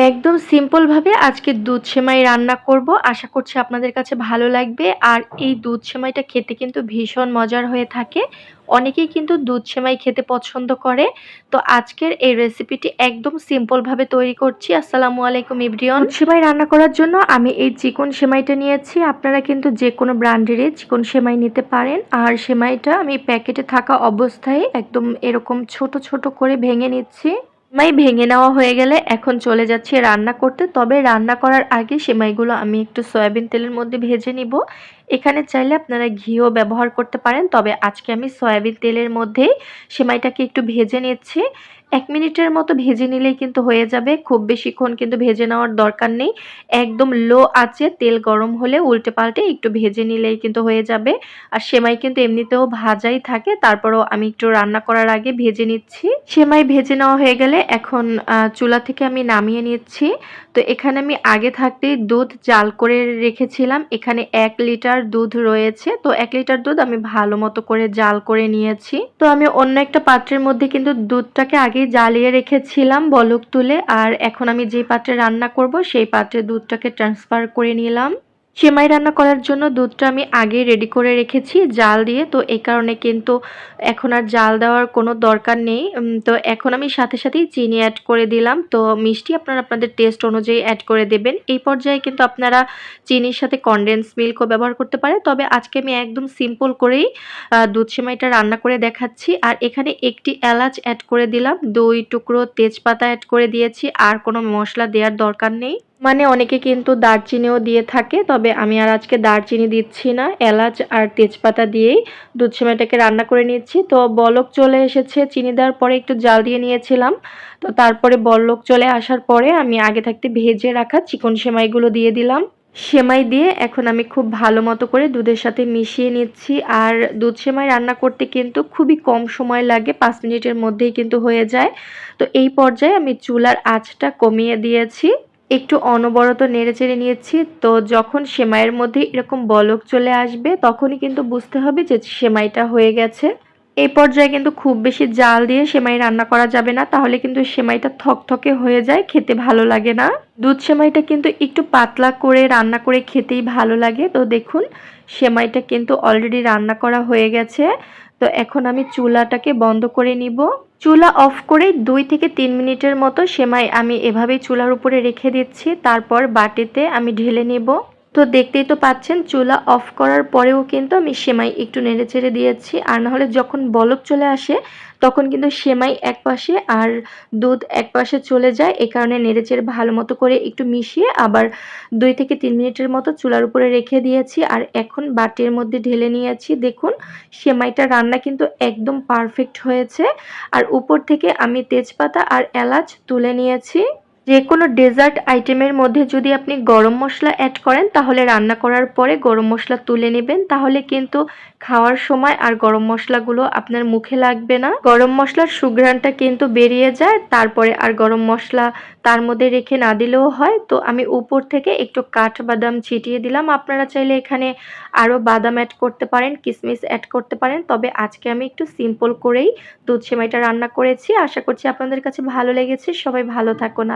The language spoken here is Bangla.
একদম সিম্পলভাবে আজকে দুধ সেমাই রান্না করব। আশা করছি আপনাদের কাছে ভালো লাগবে। আর এই দুধ সেমাইটা খেতে কিন্তু ভীষণ মজার হয়ে থাকে। অনেকেই কিন্তু দুধ সেমাই খেতে পছন্দ করে। তো আজকের এই রেসিপিটি একদম সিম্পলভাবে তৈরি করছি। আসসালামু আলাইকুম ইব্রিয়ন। সেমাই রান্না করার জন্য আমি এই চিকন সেমাইটা নিয়েছি। আপনারা কিন্তু যে কোনো ব্র্যান্ডেরই চিকন সেমাই নিতে পারেন। আর সেমাইটা আমি প্যাকেটে থাকা অবস্থায় একদম এরকম ছোট ছোট করে ভেঙে নিচ্ছি। সেমাই ভেঙে নেওয়া হয়ে গেলে এখন চলে যাচ্ছি রান্না করতে। তবে রান্না করার আগে সেমাইগুলো আমি একটু সয়াবিন তেলের মধ্যে ভেজে নিব। এখানে চাইলে আপনারা ঘিও ব্যবহার করতে পারেন, তবে আজকে আমি সয়াবিন তেলের মধ্যেই সেমাইটাকে একটু ভেজে নিচ্ছি। এক মিনিটের মতো ভেজে নিলেই কিন্তু হয়ে যাবে। খুব বেশিক্ষণ কিন্তু ভেজে নেওয়ার দরকার নেই। একদম লো আছে তেল গরম হলে উল্টে পাল্টে একটু ভেজে নিলেই কিন্তু হয়ে যাবে। আর সেমাই কিন্তু এমনিতেও ভাজাই থাকে। তারপরও আমি একটু রান্না করার আগে ভেজে নিচ্ছি। সেমাই ভেজে নেওয়া হয়ে গেলে এখন চুলা থেকে আমি নামিয়ে নিচ্ছি। তো এখানে আমি আগে থাকতেই দুধ জাল করে রেখেছিলাম। এখানে এক লিটার দুধ রয়েছে। তো এক লিটার দুধ আমি ভালো মতো করে জাল করে নিয়েছি। তো আমি অন্য একটা পাত্রের মধ্যে কিন্তু দুধটাকে আগে আগে জ্বালিয়ে রেখেছিলাম বলক তুলে, আর এখন আমি যে পাত্রে রান্না করব, সেই পাত্রে দুধটাকে ট্রান্সফার করে নিলাম। সেমাই রান্না করার জন্য দুধটা আমি আগেই রেডি করে রেখেছি, জাল দিয়ে। তো এই কারণে কিন্তু এখন আর জাল দেওয়ার কোনো দরকার নেই। তো এখন আমি সাথে সাথেই চিনি অ্যাড করে দিলাম। তো মিষ্টি আপনারা আপনাদের টেস্ট অনুযায়ী অ্যাড করে দেবেন। এই পর্যায়ে কিন্তু আপনারা চিনির সাথে কনডেন্স মিল্কও ব্যবহার করতে পারে তবে আজকে আমি একদম সিম্পল করেই দুধ সেমাইটা রান্না করে দেখাচ্ছি। আর এখানে একটি এলাচ অ্যাড করে দিলাম। দুই টুকরো তেজপাতা অ্যাড করে দিয়েছি। আর কোনো মশলা দেওয়ার দরকার নেই। মানে অনেকে কিন্তু দারচিনিও দিয়ে থাকে, তবে আমি আর আজকে দারচিনি দিচ্ছি না। এলাচ আর তেজপাতা দিয়েই দুধ সেমাইটাকে রান্না করে নিচ্ছি। তো বলক চলে এসেছে, চিনি দেওয়ার পরে একটু জাল দিয়ে নিয়েছিলাম। তো তারপরে বলক চলে আসার পরে আমি আগে থাকতে ভেজে রাখা চিকন সেমাইগুলো দিয়ে দিলাম। সেমাই দিয়ে এখন আমি খুব ভালো মতো করে দুধের সাথে মিশিয়ে নিচ্ছি। আর দুধ সেমাই রান্না করতে কিন্তু খুবই কম সময় লাগে, পাঁচ মিনিটের মধ্যেই কিন্তু হয়ে যায়। তো এই পর্যায়ে আমি চুলার আঁচটা কমিয়ে দিয়েছি। একটু অনবরত নেড়ে চেড়ে নিয়েছি। তো যখন সেমাইয়ের মধ্যে এরকম বলক চলে আসবে, তখনই কিন্তু বুঝতে হবে যে সেমাইটা হয়ে গেছে। এই পর্যায়ে কিন্তু খুব বেশি জাল দিয়ে সেমাই রান্না করা যাবে না, তাহলে কিন্তু সেমাইটা থকথকে হয়ে যায়, খেতে ভালো লাগে না। দুধ সেমাইটা কিন্তু একটু পাতলা করে রান্না করে খেতেই ভালো লাগে। তো দেখুন, সেমাইটা কিন্তু অলরেডি রান্না করা হয়ে গেছে। তো এখন আমি চুলাটাকে বন্ধ করে নিব। চুলা অফ করে দুই থেকে তিন মিনিটের মতো সেমাই আমি এভাবেই চুলার উপরে রেখে দিচ্ছি। তারপর বাটিতে আমি ঢেলে নেব। তো দেখতেই তো পাচ্ছেন, চুলা অফ করার পরেও কিন্তু আমি সেমাই একটু নেড়ে চেড়ে দিয়েছি। আর নাহলে যখন বলক চলে আসে, তখন কিন্তু সেমাই এক পাশে আর দুধ এক পাশে চলে যায়। এ কারণে নেড়ে চেড়ে ভালো মতো করে একটু মিশিয়ে আবার দুই থেকে তিন মিনিটের মতো চুলার উপরে রেখে দিয়েছি। আর এখন বাটির মধ্যে ঢেলে নিয়েছি। দেখুন, সেমাইটা রান্না কিন্তু একদম পারফেক্ট হয়েছে। আর উপর থেকে আমি তেজপাতা আর এলাচ তুলে নিয়েছি। যে কোনো ডেজার্ট আইটেমের মধ্যে যদি আপনি গরম মশলা অ্যাড করেন, তাহলে রান্না করার পরে গরম মশলা তুলে নেবেন। তাহলে কিন্তু খাওয়ার সময় আর গরম মশলাগুলো আপনার মুখে লাগবে না। গরম মশলার সুঘ্রাণটা কিন্তু বেরিয়ে যায়, তারপরে আর গরম মশলা তার মধ্যে রেখে না দিলেও হয়। তো আমি উপর থেকে একটু কাঠ বাদাম ছিটিয়ে দিলাম। আপনারা চাইলে এখানে আরও বাদাম অ্যাড করতে পারেন, কিসমিস অ্যাড করতে পারেন। তবে আজকে আমি একটু সিম্পল করেই দুধ সেমাইটা রান্না করেছি। আশা করছি আপনাদের কাছে ভালো লেগেছে। সবাই ভালো থাকুন।